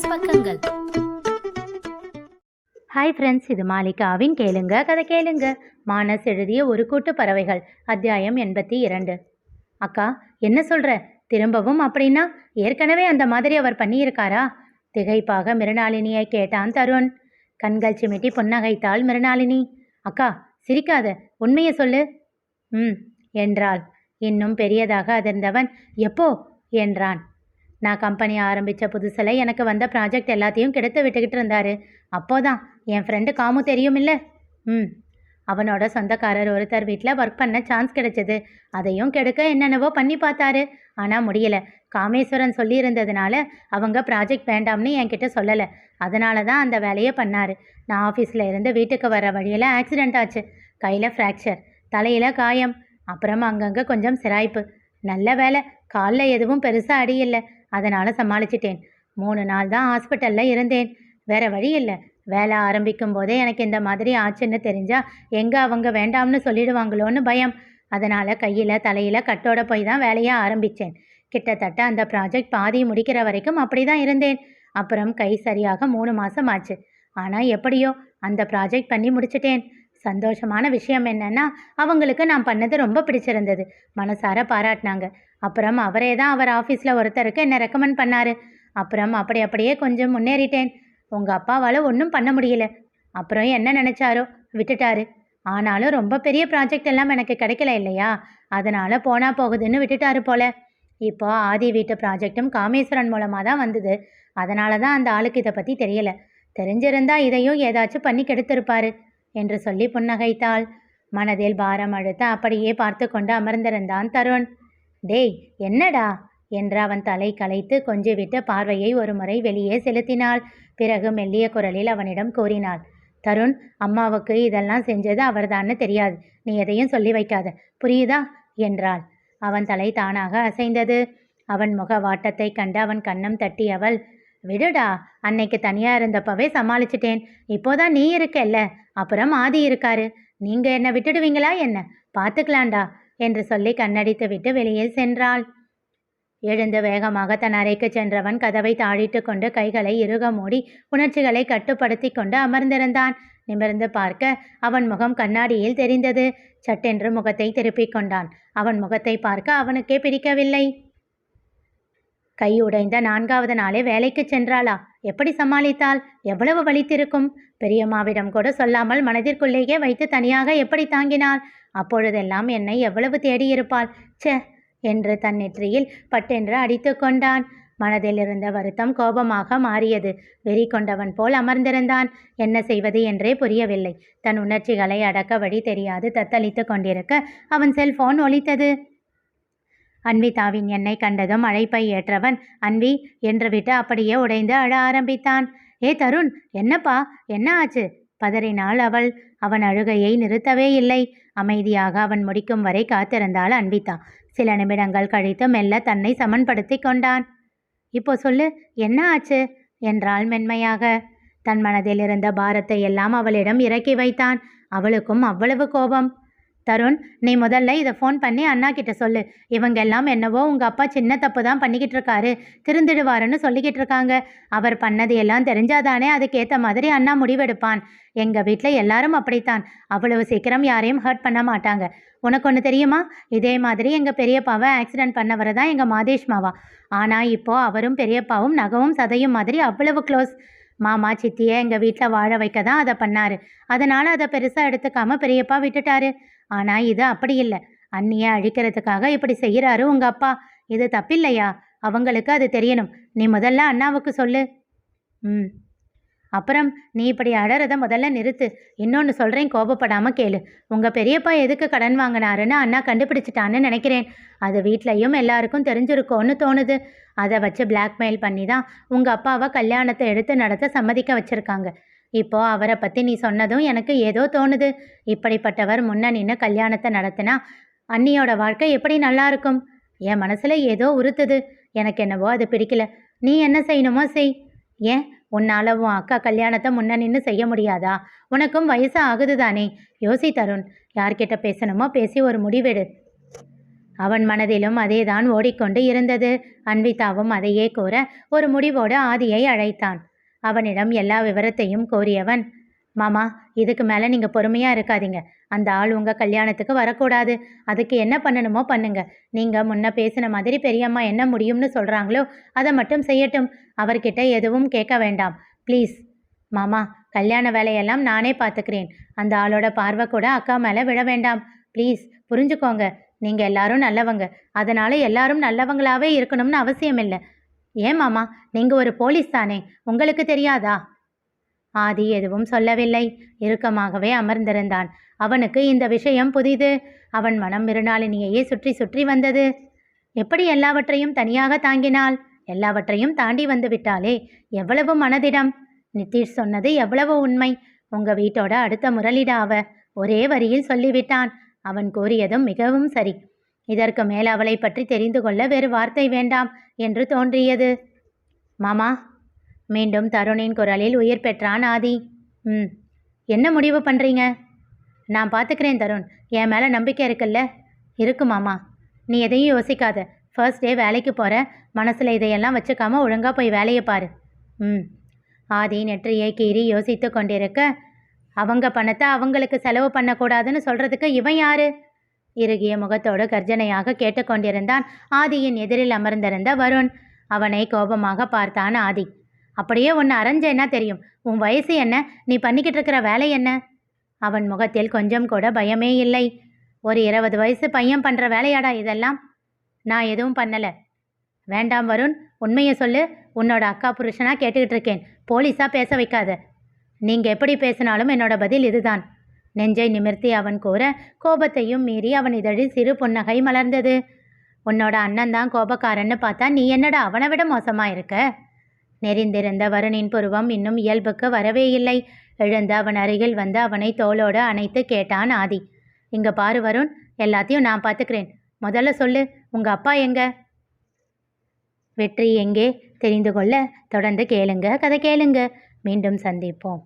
Business பக்கங்கள். Hi friends இது மாலிகாவின் கேளுங்க கதை கேளுங்க. மானஸ் எழுதிய ஒரு கூட்டு பறவைகள் அத்தியாயம் எண்பத்தி இரண்டு. அக்கா என்ன சொல்ற? திரும்பவும் அப்படின்னா? ஏற்கனவே அந்த மாதிரி அவர் பண்ணியிருக்காரா? திகைப்பாக மிருணாளினியை கேட்டான் தருண். கண்கள் சிமிட்டி புன்னகைத்தாள் மிருணாளினி அக்கா சிரிக்காத உண்மையை சொல்லு. ம் என்றாள். இன்னும் பெரியதாக அதிர்ந்தவன் எப்போ? என்றான். நான் கம்பெனி ஆரம்பித்த புதுசில் எனக்கு வந்த ப்ராஜெக்ட் எல்லாத்தையும் கெடுத்து விட்டுக்கிட்டு இருந்தாரு. அப்போதான் என் ஃப்ரெண்டு காமு தெரியுமில்ல? ம். அவனோட சொந்தக்காரர் ஒருத்தர் வீட்டில் ஒர்க் பண்ண சான்ஸ் கிடைச்சது. அதையும் கெடுக்க என்னென்னவோ பண்ணி பார்த்தாரு. ஆனால் முடியலை. காமேஸ்வரன் சொல்லியிருந்ததுனால அவங்க ப்ராஜெக்ட் வேண்டாம்னு என்கிட்ட சொல்லலை. அதனால தான் அந்த வேலையை பண்ணார். நான் ஆஃபீஸில் இருந்து வீட்டுக்கு வர வழியில் ஆக்சிடெண்ட் ஆச்சு. கையில் ஃப்ராக்சர் தலையில் காயம் அப்புறம் அங்கங்கே கொஞ்சம் சிராய்ப்பு. நல்ல வேலை. காலில் எதுவும் பெருசாக அடி இல்லை அதனால் சமாளிச்சிட்டேன். மூணு நாள் தான் ஹாஸ்பிட்டலில் இருந்தேன். வேற வழி இல்லை. வேலை ஆரம்பிக்கும் போதே எனக்கு இந்த மாதிரி ஆச்சுன்னு தெரிஞ்சால் எங்கே அவங்க வேண்டாம்னு சொல்லிடுவாங்களோன்னு பயம். அதனால் கையில் தலையில் கட்டோட போய் தான் வேலையை ஆரம்பித்தேன் கிட்டத்தட்ட அந்த ப்ராஜெக்ட் பாதி முடிக்கிற வரைக்கும் அப்படி தான் இருந்தேன். அப்புறம் கை சரியாக மூணு மாதம் ஆச்சு. ஆனால் எப்படியோ அந்த ப்ராஜெக்ட் பண்ணி முடிச்சிட்டேன். சந்தோஷமான விஷயம் என்னன்னா அவங்களுக்கு நான் பண்ணது ரொம்ப பிடிச்சிருந்தது. மனசார பாராட்டினாங்க. அப்புறம் அவரே தான் அவர் ஆஃபீஸில் ஒருத்தருக்கு என்னை ரெக்கமெண்ட் பண்ணார். அப்புறம் அப்படி அப்படியே கொஞ்சம் முன்னேறிட்டேன். உங்கள் அப்பாவால் ஒன்றும் பண்ண முடியல. அப்புறம் என்ன நினச்சாரோ விட்டுட்டாரு. ஆனாலும் ரொம்ப பெரிய ப்ராஜெக்ட் எல்லாம் எனக்கு கிடைக்கல இல்லையா? அதனால் போனா போகுதுன்னு விட்டுட்டாரு போல. இப்போ ஆதி வீட்டு ப்ராஜெக்டும் காமேஸ்வரன் மூலமாக தான் வந்தது. அதனால தான் அந்த ஆளுக்கு இதை பற்றி தெரியல. தெரிஞ்சிருந்தா இதையும் ஏதாச்சும் பண்ணி கெடுத்திருப்பாரு. என்று சொல்லி புன்னகைத்தாள். மனதில் பாரம் அழுத்த அப்படியே பார்த்து கொண்டு அமர்ந்திருந்தான் தருண். டேய் என்னடா? என்று அவன் தலை கலைத்து கொஞ்சிவிட்டு பார்வையை ஒரு முறை வெளியே செலுத்தினாள். பிறகு மெல்லிய குரலில் அவனிடம் கூறினாள் தருண் அம்மாவுக்கு இதெல்லாம் செஞ்சது அவர்தான்னு தெரியாது. நீ எதையும் சொல்லி வைக்காத. புரியுதா? என்றாள். அவன் தலை தானாக அசைந்தது. அவன் முக வாட்டத்தை கண்டு அவன் கண்ணம் தட்டியவள் விடுடா அன்னைக்கு தனியா இருந்தப்பவே சமாளிச்சிட்டேன். இப்போதான் நீ இருக்கல்ல அப்புறம் ஆதி இருக்காரு. நீங்க என்ன விட்டுடுவீங்களா என்ன? பார்த்துக்கலாண்டா என்று சொல்லி கண்ணடித்து விட்டு வெளியில் சென்றாள். எழுந்து வேகமாக தன் அறைக்கு சென்றவன் கதவை தாழிட்டு கொண்டு கைகளை இறுக மூடி உணர்ச்சிகளை கட்டுப்படுத்தி கொண்டு அமர்ந்திருந்தான். நிமிர்ந்து பார்க்க அவன் முகம் கண்ணாடியில் தெரிந்தது. சட்டென்று முகத்தை திருப்பிக் கொண்டான். அவன் முகத்தை பார்க்க அவனுக்கே பிடிக்கவில்லை. கை உடைந்த நான்காவது நாளே வேலைக்கு சென்றாளா? எப்படி சமாளித்தாள்? எவ்வளவு வலித்திருக்கும் பெரியம்மாவிடம் கூட சொல்லாமல் மனதிற்குள்ளேயே வைத்து தனியாக எப்படி தாங்கினாள்? அப்பொழுதெல்லாம் என்னை எவ்வளவு தேடியிருப்பாள்? ச்சே! என்று தன் நெற்றியில் பட்டென்று அடித்து கொண்டான். மனதில் இருந்த வருத்தம் கோபமாக மாறியது. வெறி கொண்டவன் போல் அமர்ந்திருந்தான். என்ன செய்வது என்றே புரியவில்லை. தன் உணர்ச்சிகளை அடக்க வழி தெரியாது. தத்தளித்து கொண்டிருக்க அவன் செல்போன் ஒலித்தது. அன்விதாவின் என்னை கண்டதும் அழைப்பை ஏற்றவன் அன்வி என்று விட்டு அப்படியே உடைந்து அழ ஆரம்பித்தான். ஏ தருண் என்னப்பா? என்ன ஆச்சு? பதறினாள் அவள். அவன் அழுகையை நிறுத்தவே இல்லை. அமைதியாக அவன் முடிக்கும் வரை காத்திருந்தாள் அன்விதா சில நிமிடங்கள் கழித்து மெல்ல தன்னை சமன்படுத்தி கொண்டான். இப்போ சொல்லு என்ன ஆச்சு? என்றாள் மென்மையாக. தன் மனதில் இருந்த பாரத்தை எல்லாம் அவளிடம் இறக்கி வைத்தான். அவளுக்கும் அவ்வளவு கோபம். தருண் நீ முதல்ல இதை ஃபோன் பண்ணி அண்ணா கிட்ட சொல்லு. இவங்க எல்லாம் என்னவோ உங்கள் அப்பா சின்ன தப்பு தான் பண்ணிக்கிட்டு இருக்காரு. திருந்திடுவாருன்னு சொல்லிக்கிட்டு இருக்காங்க. அவர் பண்ணது எல்லாம் தெரிஞ்சாதானே அதுக்கேற்ற மாதிரி அண்ணா முடிவெடுப்பான். எங்கள் வீட்டில் எல்லாரும் அப்படித்தான். அவ்வளவு சீக்கிரம் யாரையும் ஹர்ட் பண்ண மாட்டாங்க. உனக்கு ஒன்று தெரியுமா? இதே மாதிரி எங்கள் பெரியப்பாவை ஆக்சிடென்ட் பண்ணவரை தான் எங்கள் மாதேஷ் மாவா ஆனால் இப்போது அவரும் பெரியப்பாவும் நகவும் சதையும் மாதிரி அவ்வளவு க்ளோஸ் மாமா சித்தியை எங்கள் வீட்டில் வாழ வைக்க தான் அதை பண்ணார். அதனால் அதை பெருசாக எடுத்துக்காமல் பெரியப்பா விட்டுட்டாரு. ஆனால் இது அப்படி இல்லை. அண்ணியை அழிக்கிறதுக்காக இப்படி செய்கிறாரு உங்கள் அப்பா. இது தப்பில்லையா? அவங்களுக்கு அது தெரியணும். நீ முதல்ல அண்ணாவுக்கு சொல்லு. ம். அப்புறம் நீ இப்படி அழறத முதல்ல நிறுத்து. இன்னொன்று சொல்கிறேன் கோபப்படாமல் கேளு. உங்கள் பெரியப்பா எதுக்கு கடன் வாங்கினாருன்னு அண்ணா கண்டுபிடிச்சிட்டான்னு நினைக்கிறேன். அது வீட்லேயும் எல்லாருக்கும் தெரிஞ்சிருக்கோன்னு தோணுது. அதை வச்சு பிளாக்மெயில் பண்ணி தான் உங்கள் அப்பாவை கல்யாணத்தை எடுத்து நடத்த சம்மதிக்க வச்சுருக்காங்க. இப்போ அவரை பற்றி நீ சொன்னதும் எனக்கு ஏதோ தோணுது. இப்படிப்பட்டவர் முன்ன நின்று கல்யாணத்தை நடத்தினா அண்ணியோட வாழ்க்கை எப்படி நல்லா இருக்கும்? என் மனசில் ஏதோ உறுத்துது. எனக்கு என்னவோ அது பிடிக்கல. நீ என்ன செய்யணுமோ செய். ஏன்? உன்னால உன் அக்கா கல்யாணத்தை முன்ன நின்று செய்ய முடியாதா? உனக்கும் வயசு ஆகுது தானே யோசி தருண். யார்கிட்ட பேசணுமோ பேசி ஒரு முடிவெடு. அவன் மனதிலும் அதேதான் ஓடிக்கொண்டு இருந்தது. அன்விதாவும் அதையே கூற ஒரு முடிவோடு ஆதியை அழைத்தான். அவனிடம் எல்லா விவரத்தையும் கோரியவன் மாமா இதுக்கு மேலே நீங்கள் பொறுமையாக இருக்காதீங்க. அந்த ஆள் உங்கள் கல்யாணத்துக்கு வரக்கூடாது. அதுக்கு என்ன பண்ணணுமோ பண்ணுங்க. நீங்கள் முன்ன பேசின மாதிரி பெரியம்மா என்ன முடியும்னு சொல்கிறாங்களோ அதை மட்டும் செய்யட்டும். அவர்கிட்ட எதுவும் கேட்க வேண்டாம். ப்ளீஸ். மாமா கல்யாண வேலையெல்லாம் நானே பார்த்துக்கிறேன் அந்த ஆளோட பார்வை கூட அக்கா மேலே விட வேண்டாம். ப்ளீஸ் புரிஞ்சுக்கோங்க. நீங்கள் எல்லாரும் நல்லவங்க. அதனால எல்லாரும் நல்லவங்களாவே இருக்கணும்னு அவசியம் இல்லை ஏன் மாமா? நீங்கள் ஒரு போலீஸ் தானே? உங்களுக்கு தெரியாதா? ஆதி எதுவும் சொல்லவில்லை. இறுக்கமாகவே அமர்ந்திருந்தான். அவனுக்கு இந்த விஷயம் புதிது. அவன் மனம் மிருணாளினியையே சுற்றி சுற்றி வந்தது. எப்படி எல்லாவற்றையும் தனியாக தாங்கினாள் எல்லாவற்றையும் தாண்டி வந்து விட்டாளே எவ்வளவு மனதிடம்? நிதிஷ் சொன்னது எவ்வளவு உண்மை. உங்க வீட்டோட அடுத்த முரளிடாவ ஒரே வரியில் சொல்லிவிட்டான். அவன் கூறியதும் மிகவும் சரி. இதற்கு மேல் அவளை பற்றி தெரிந்து கொள்ள வேறு வார்த்தை வேண்டாம் என்று தோன்றியது. மாமா மீண்டும் தருணின் குரலில் உயிர் பெற்றான் ஆதி. ம் என்ன முடிவு பண்ணுறீங்க நான் பார்த்துக்கிறேன் தருண். என் மேலே நம்பிக்கை இருக்குல்ல? இருக்கு மாமா. நீ எதையும் யோசிக்காத. ஃபர்ஸ்ட் டே வேலைக்கு போகிற மனசில் இதையெல்லாம் வச்சுக்காம ஒழுங்காக போய் வேலையை பாரு. ம் ஆதி நெற்றியை கீறி யோசித்து கொண்டிருக்க அவங்க பணத்தை அவங்களுக்கு செலவு பண்ணக்கூடாதுன்னு சொல்கிறதுக்கு இவன் யாரு? இறுகிய முகத்தோடு கர்ஜனையாக கேட்டுக்கொண்டிருந்தான். ஆதியின் எதிரில் அமர்ந்திருந்த வருண் அவனை கோபமாக பார்த்தான் ஆதி. அப்படியே உன்னை அரைஞ்சேன்னா தெரியும்? உன் வயசு என்ன? நீ பண்ணிக்கிட்டு இருக்கிற வேலை என்ன? அவன் முகத்தில் கொஞ்சம் கூட பயமே இல்லை. ஒரு இருபது வயசு பையன் பண்ணுற வேலையாடா இதெல்லாம்? நான் எதுவும் பண்ணலை. வேண்டாம் வருண் உண்மையை சொல்லு. உன்னோட அக்கா புருஷனாக கேட்டுக்கிட்டு இருக்கேன் போலீஸாக பேச வைக்காத. நீங்கள் எப்படி பேசினாலும் என்னோட பதில் இதுதான். நெஞ்சை நிமிர்த்தி அவன் கூற கோபத்தையும் மீறி அவன் இதழில் சிறு புன்னகை மலர்ந்தது. உன்னோட அண்ணன் தான் கோபக்காரன்னு பார்த்தா நீ என்னடா அவனை விட மோசமா இருக்க? நெறிந்திருந்த வருணின் புருவம் இன்னும் இயல்புக்கு வரவே இல்லை. எழுந்து அவன் அருகில் வந்து அவனை தோளோடு அணைத்து கேட்டான் ஆதி. இங்க பாரு வருண் எல்லாத்தையும் நான் பார்த்துக்கிறேன். முதல்ல சொல்லு உங்க அப்பா எங்க? வெற்றி எங்கே? தெரிந்து கொள்ள தொடர்ந்து கேளுங்க கதை கேளுங்க. மீண்டும் சந்திப்போம்.